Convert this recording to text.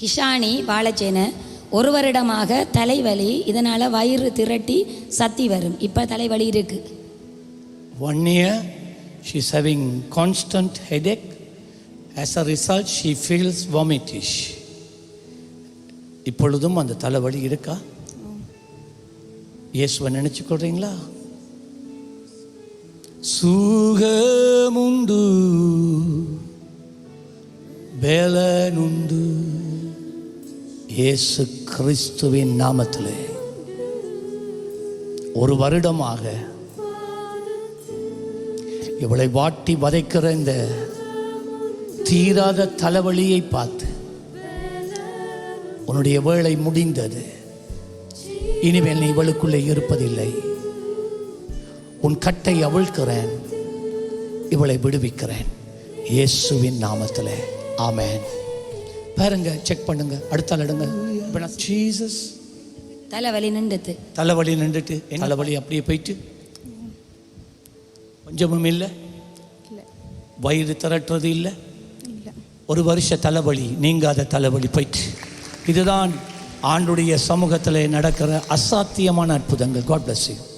கிஷானி வாழைச்சேனை ஒரு வருடமாக தலைவலி இதனால் வயிறு திரட்டி சத்தி வரும். இப்போ தலைவலி இருக்கு. Here she she's having constant headache as a result she feels vomitish இப்பொழுதும் அந்த தலைவலி இருக்கா? இயேசுவை நினைச்சு கொள்றீங்களா? சுகமுண்டு பேலனுண்டு. இயேசு கிறிஸ்துவின் நாமத்திலே. ஒரு வருடமாக இவளை வாட்டி வதைக்கிற இந்த தீராத தலைவலியை பார்த்து உன்னுடைய வேலை முடிந்தது. இனிமேல் நீ இவளுக்குள்ளே இருப்பதில்லை. உன் கட்டை அவிழ்க்கிறேன். இவளை விடுவிக்கிறேன். இயேசுவின் நாமத்தில். ஆமேன். பாருங்க செக் பண்ணுங்க. அடுத்தால் எடுங்க. ஜீசஸ் தலைவலி நின்றுது. தலைவலி நின்றுட்டு. தலைவலி அப்படியே போயிட்டு. கொஞ்சமும் இல்லை. வயிறு திரட்டுறது இல்லை. ஒரு வருஷ தலைவலி நீங்காத தலைவலி போயிட்டு. இதுதான் ஆண்டுடைய சமூகத்தில் நடக்கிற அசாத்தியமான அற்புதங்கள். God bless you.